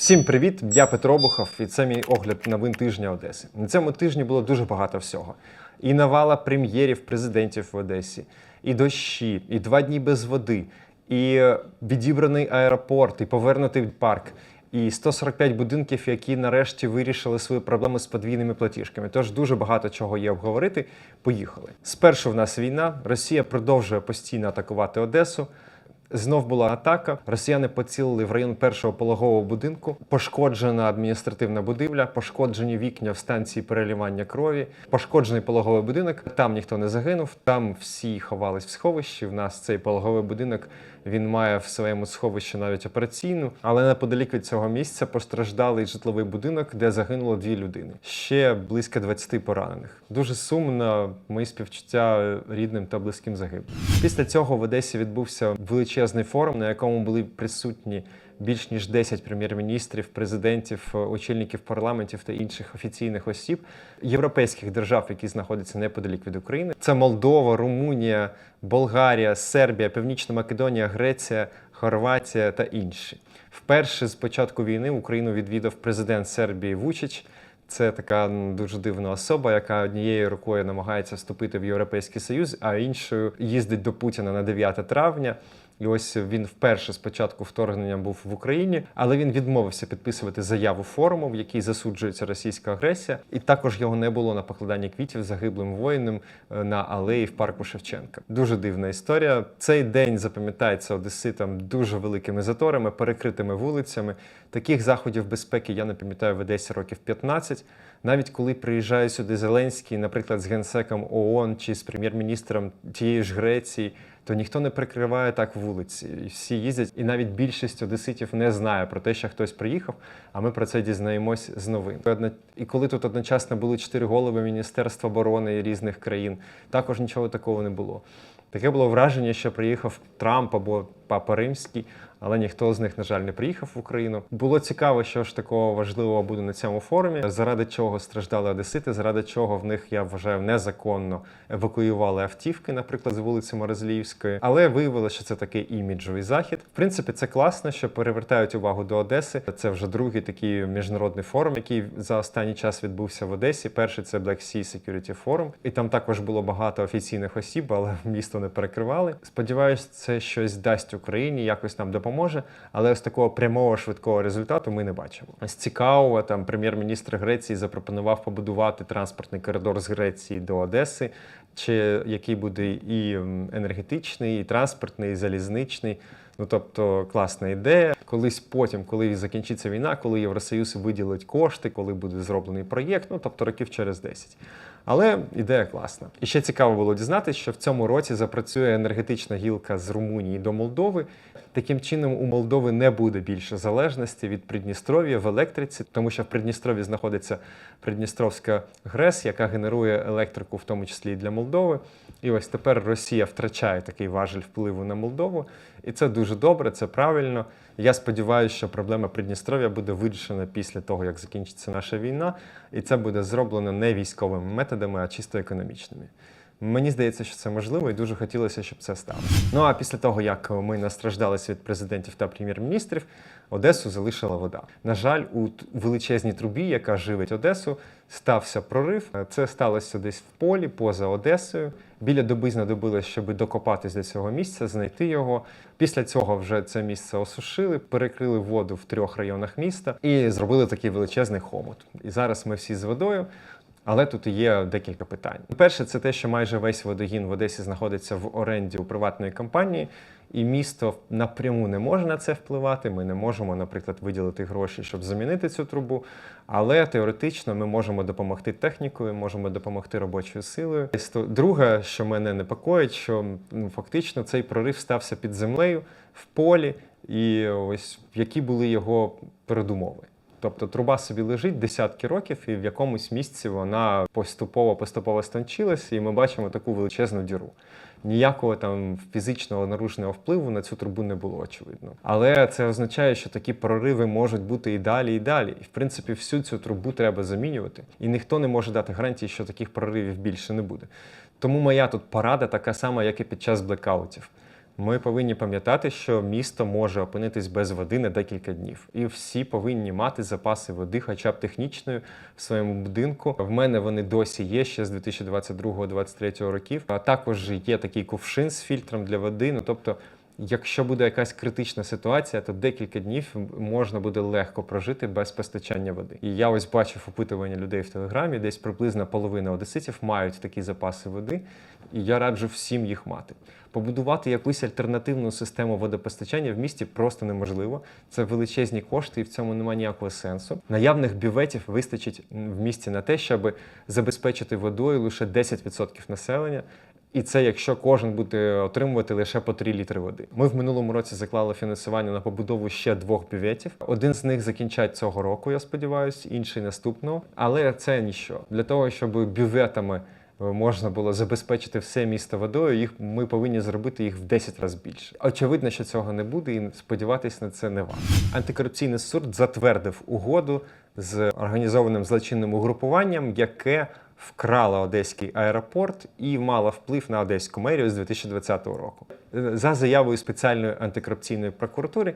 Всім привіт! Я Петро Обухов, і це мій огляд новин тижня Одеси. На цьому тижні було дуже багато всього. І навала прем'єрів президентів в Одесі, і дощі, і два дні без води, і е, відібраний аеропорт, і повернутий парк, і 145 будинків, які нарешті вирішили свої проблеми з подвійними платіжками. Тож дуже багато чого є обговорити. Поїхали. Спершу в нас війна. Росія продовжує постійно атакувати Одесу. Знов була атака. Росіяни поцілили в район першого пологового будинку. Пошкоджена адміністративна будівля, пошкоджені вікна в станції перелівання крові, пошкоджений пологовий будинок. Там ніхто не загинув. Там всі ховались в сховищі. В нас цей пологовий будинок він має в своєму сховищі навіть операційну, але неподалік від цього місця постраждалий житловий будинок, де загинуло дві людини. Ще близько 20 поранених. Дуже сумно. Мої співчуття рідним та близьким загиблим. Після цього в Одесі відбувся величезний форум, на якому були присутні більш ніж 10 прем'єр-міністрів, президентів, очільників парламентів та інших офіційних осіб європейських держав, які знаходяться неподалік від України. Це Молдова, Румунія, Болгарія, Сербія, Північна Македонія, Греція, Хорватія та інші. Вперше з початку війни Україну відвідав президент Сербії Вучич. Це така дуже дивна особа, яка однією рукою намагається вступити в Європейський Союз, а іншою їздить до Путіна на 9 травня. І ось він вперше з початку вторгнення був в Україні, але він відмовився підписувати заяву форуму, в якій засуджується російська агресія, і також його не було на покладанні квітів загиблим воїнам е, на алеї в парку Шевченка. Дуже дивна історія. Цей день запам'ятається одеситам дуже великими заторами, перекритими вулицями. Таких заходів безпеки я не пам'ятаю в Одесі років 15. Навіть коли приїжджає сюди Зеленський, наприклад, з генсеком ООН чи з прем'єр-міністром тієї ж Греції, то ніхто не прикриває так вулиці. І всі їздять, і навіть більшість одеситів не знає про те, що хтось приїхав. А ми про це дізнаємось з новин. І коли тут одночасно були чотири голови Міністерства оборони різних країн, також нічого такого не було. Таке було враження, що приїхав Трамп або Папа Римський, але ніхто з них, на жаль, не приїхав в Україну. Було цікаво, що ж такого важливого буде на цьому форумі, заради чого страждали одесити, заради чого в них, я вважаю, незаконно евакуювали автівки, наприклад, з вулиці Морозліївської. Але виявилося, що це такий іміджовий захід. В принципі, це класно, що перевертають увагу до Одеси. Це вже другий такий міжнародний форум, який за останній час відбувся в Одесі. Перший це Black Sea Security Forum. І там також було багато офіційних осіб, але місто не перекривали. Сподіваюсь, це щось дасть Україні, якось нам допоможе. Але ось такого прямого швидкого результату ми не бачимо. З цікавого там прем'єр-міністр Греції запропонував побудувати транспортний коридор з Греції до Одеси, чи який буде і енергетичний, і транспортний, і залізничний. Ну тобто класна ідея. Колись потім, коли закінчиться війна, коли Євросоюз виділить кошти, коли буде зроблений проєкт, ну тобто років через 10. Але ідея класна. І ще цікаво було дізнатися, що в цьому році запрацює енергетична гілка з Румунії до Молдови. Таким чином, у Молдови не буде більше залежності від Придністров'я в електриці, тому що в Придністров'ї знаходиться Придністровська ГРЕС, яка генерує електрику, в тому числі і для Молдови. І ось тепер Росія втрачає такий важель впливу на Молдову, і це дуже добре, це правильно. Я сподіваюся, що проблема Придністров'я буде вирішена після того, як закінчиться наша війна, і це буде зроблено не військовими методами, а чисто економічними. Мені здається, що це можливо, і дуже хотілося, щоб це стало. Ну а після того, як ми настраждалися від президентів та прем'єр-міністрів, Одесу залишила вода. На жаль, у величезній трубі, яка живить Одесу, стався прорив. Це сталося десь в полі поза Одесою. Біля доби знадобилось, щоб докопатись до цього місця, знайти його. Після цього вже це місце осушили, перекрили воду в трьох районах міста і зробили такий величезний хомут. І зараз ми всі з водою. Але тут є декілька питань. Перше, це те, що майже весь водогін в Одесі знаходиться в оренді у приватної компанії, і місто напряму не може на це впливати. Ми не можемо, наприклад, виділити гроші, щоб замінити цю трубу. Але теоретично ми можемо допомогти технікою, можемо допомогти робочою силою. Друге, що мене непокоїть, що ну, фактично цей прорив стався під землею в полі, і ось які були його передумови. Тобто труба собі лежить десятки років, і в якомусь місці вона поступово поступово станчилася, і ми бачимо таку величезну діру. Ніякого там фізичного наружного впливу на цю трубу не було, очевидно. Але це означає, що такі прориви можуть бути і далі, і далі. І в принципі, всю цю трубу треба замінювати. І ніхто не може дати гарантії, що таких проривів більше не буде. Тому моя тут порада така сама, як і під час блекаутів. Ми повинні пам'ятати, що місто може опинитись без води на декілька днів, і всі повинні мати запаси води, хоча б технічної в своєму будинку. В мене вони досі є ще з 2022-2023 років. А також є такий кувшин з фільтром для води. Ну тобто, якщо буде якась критична ситуація, то декілька днів можна буде легко прожити без постачання води. І я ось бачив опитування людей в телеграмі, десь приблизно половина одеситів мають такі запаси води, і я раджу всім їх мати. Побудувати якусь альтернативну систему водопостачання в місті просто неможливо. Це величезні кошти, і в цьому немає ніякого сенсу. Наявних бюветів вистачить в місті на те, щоб забезпечити водою лише 10% населення. І це якщо кожен буде отримувати лише по 3 літри води. Ми в минулому році заклали фінансування на побудову ще двох бюветів. Один з них закінчать цього року, я сподіваюся, інший наступного. Але це ніщо для того, щоб бюветами можна було забезпечити все місто водою, їх ми повинні зробити їх в 10 разів більше. Очевидно, що цього не буде, і сподіватись на це не варто. Антикорупційний суд затвердив угоду з організованим злочинним угрупуванням, яке вкрала одеський аеропорт і мала вплив на одеську мерію з 2020 року. За заявою спеціальної антикорупційної прокуратури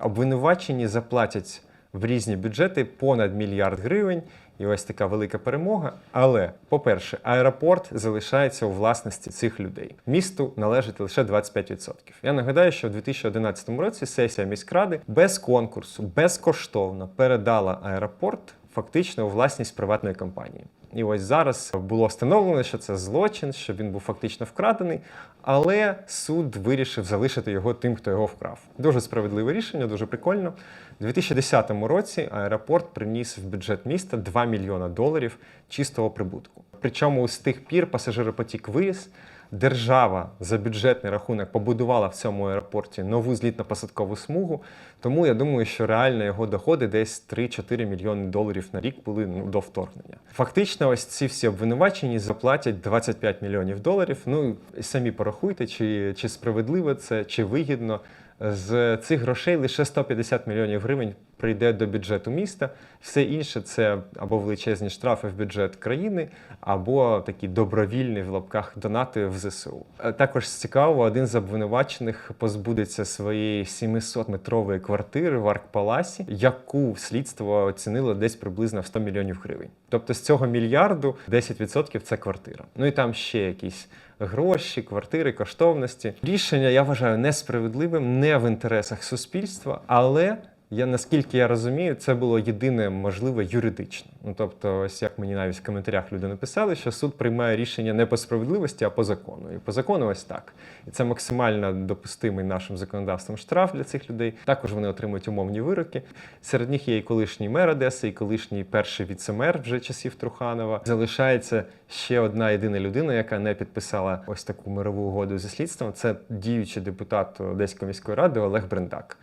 обвинувачені заплатять в різні бюджети понад мільярд гривень. І ось така велика перемога. Але, по-перше, аеропорт залишається у власності цих людей. Місту належить лише 25%. Я нагадаю, що в 2011 році сесія міськради без конкурсу, безкоштовно передала аеропорт фактично у власність приватної компанії. І ось зараз було встановлено, що це злочин, що він був фактично вкрадений, але суд вирішив залишити його тим, хто його вкрав. Дуже справедливе рішення, дуже прикольно. У 2010 році аеропорт приніс в бюджет міста 2 мільйона доларів чистого прибутку. Причому з тих пір пасажиропотік виріс. Держава за бюджетний рахунок побудувала в цьому аеропорті нову злітно-посадкову смугу. Тому я думаю, що реально його доходи десь 3-4 мільйони доларів на рік були ну, до вторгнення. Фактично, ось ці всі обвинувачені заплатять 25 мільйонів доларів. Ну і самі порахуйте, чи, чи справедливо це, чи вигідно. З цих грошей лише 150 мільйонів гривень прийде до бюджету міста. Все інше це або величезні штрафи в бюджет країни, або такі добровільні в лапках донати в ЗСУ. Е, Також цікаво, один з обвинувачених позбудеться своєї 700-метрової квартири в Аркпаласі, яку слідство оцінило десь приблизно в 100 мільйонів гривень. Тобто з цього мільярду 10% це квартира. Ну і там ще якісь гроші, квартири, коштовності. Рішення я вважаю несправедливим, не в інтересах суспільства, але я наскільки я розумію, це було єдине можливе юридично. Ну тобто, ось як мені навіть в коментарях люди написали, що суд приймає рішення не по справедливості, а по закону. І по закону ось так. І це максимально допустимий нашим законодавством штраф для цих людей. Також вони отримують умовні вироки. Серед них є і колишній мер Одеси, і колишній перший віцемер вже часів Труханова. Залишається ще одна єдина людина, яка не підписала ось таку мирову угоду зі слідством. Це діючий депутат Одеської міської ради Олег Брендак.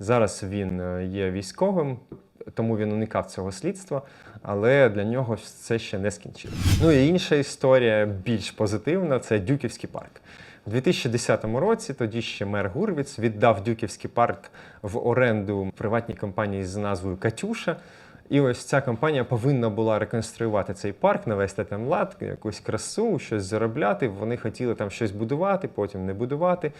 Зараз він е, є військовим, тому він уникав цього слідства, але для нього це ще не скінчилось. Ну і інша історія більш позитивна це Дюківський парк. У 2010 році тоді ще мер Гурвіц віддав Дюківський парк в оренду приватній компанії з назвою Катюша. І ось ця компанія повинна була реконструювати цей парк, навести там лад, якусь красу, щось заробляти. Вони хотіли там щось будувати, потім не будувати.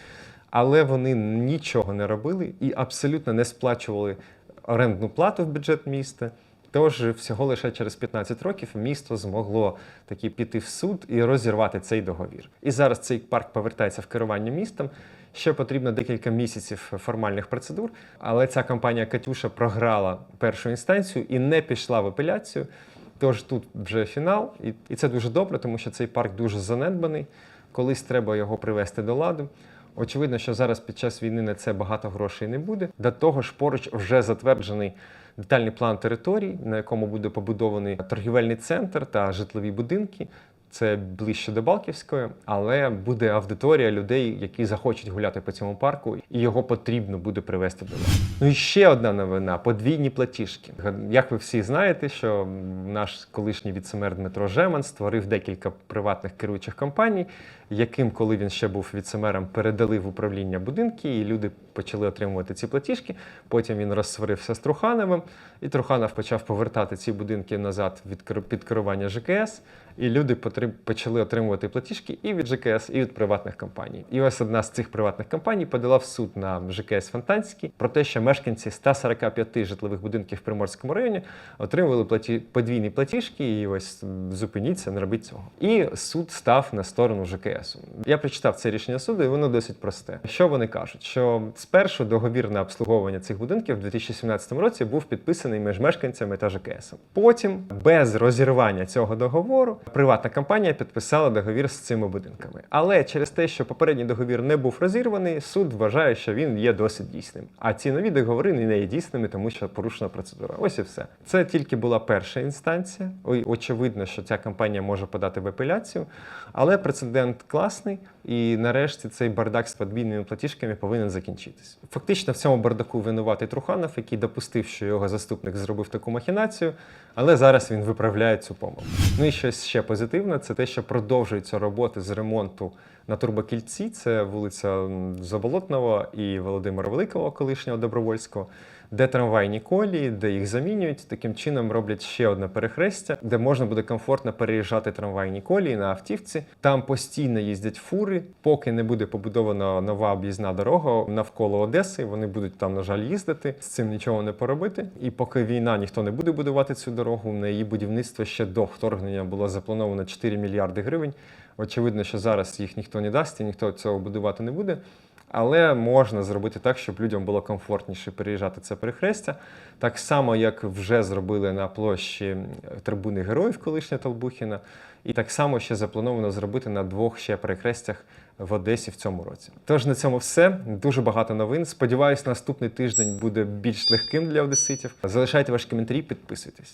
Але вони нічого не робили і абсолютно не сплачували орендну плату в бюджет міста. Тож всього лише через 15 років місто змогло таки піти в суд і розірвати цей договір. І зараз цей парк повертається в керування містом. Ще потрібно декілька місяців формальних процедур, але ця компанія Катюша програла першу інстанцію і не пішла в апеляцію. Тож тут вже фінал, і, це дуже добре, тому що цей парк дуже занедбаний. Колись треба його привести до ладу. Очевидно, що зараз під час війни на це багато грошей не буде. До того ж, поруч вже затверджений детальний план територій, на якому буде побудований торгівельний центр та житлові будинки. Це ближче до Балківської, але буде аудиторія людей, які захочуть гуляти по цьому парку, і його потрібно буде привести до ладу. Ну і ще одна новина: подвійні платіжки. Як ви всі знаєте, що наш колишній віцемер Дмитро Жеман створив декілька приватних керуючих компаній, яким, коли він ще був віцемером, передали в управління будинки, і люди почали отримувати ці платіжки. Потім він розсварився з Трухановим, і Труханов почав повертати ці будинки назад від під керування ЖКС, і люди потр- отрим- почали отримувати платіжки і від ЖКС, і від приватних компаній. І ось одна з цих приватних компаній подала в суд на ЖКС Фонтанський про те, що мешканці 145 житлових будинків в Приморському районі отримували платі... подвійні платіжки, і ось зупиніться, не робіть цього. І суд став на сторону ЖКС. Я прочитав це рішення суду, і воно досить просте. Що вони кажуть? Що спершу договір на обслуговування цих будинків в 2017 році був підписаний між мешканцями та ЖКС. Потім, без розірвання цього договору, приватна компанія підписала договір з цими будинками. Але через те, що попередній договір не був розірваний, суд вважає, що він є досить дійсним. А ці нові договори не є дійсними, тому що порушена процедура. Ось і все. Це тільки була перша інстанція. Ой, очевидно, що ця компанія може подати в апеляцію, але прецедент класний, і нарешті цей бардак з подвійними платіжками повинен закінчитись. Фактично в цьому бардаку винуватий Труханов, який допустив, що його заступник зробив таку махінацію, але зараз він виправляє цю помилку. Ну і щось ще позитивне це те, що продовжуються роботи з ремонту на Турбокільці. Це вулиця Заболотного і Володимира Великого, колишнього Добровольського, де трамвайні колії, де їх замінюють. Таким чином роблять ще одне перехрестя, де можна буде комфортно переїжджати трамвайні колії на автівці. Там постійно їздять фури, поки не буде побудована нова об'їзна дорога навколо Одеси. Вони будуть там, на жаль, їздити. З цим нічого не поробити. І поки війна ніхто не буде будувати цю дорогу, на її будівництво ще до вторгнення було заплановано 4 мільярди гривень. Очевидно, що зараз їх ніхто не дасть і ніхто цього будувати не буде. Але можна зробити так, щоб людям було комфортніше переїжджати це перехрестя. Так само, як вже зробили на площі трибуни героїв колишня Толбухіна, і так само ще заплановано зробити на двох ще перехрестях в Одесі в цьому році. Тож на цьому все. Дуже багато новин. Сподіваюсь, наступний тиждень буде більш легким для одеситів. Залишайте ваші коментарі, підписуйтесь.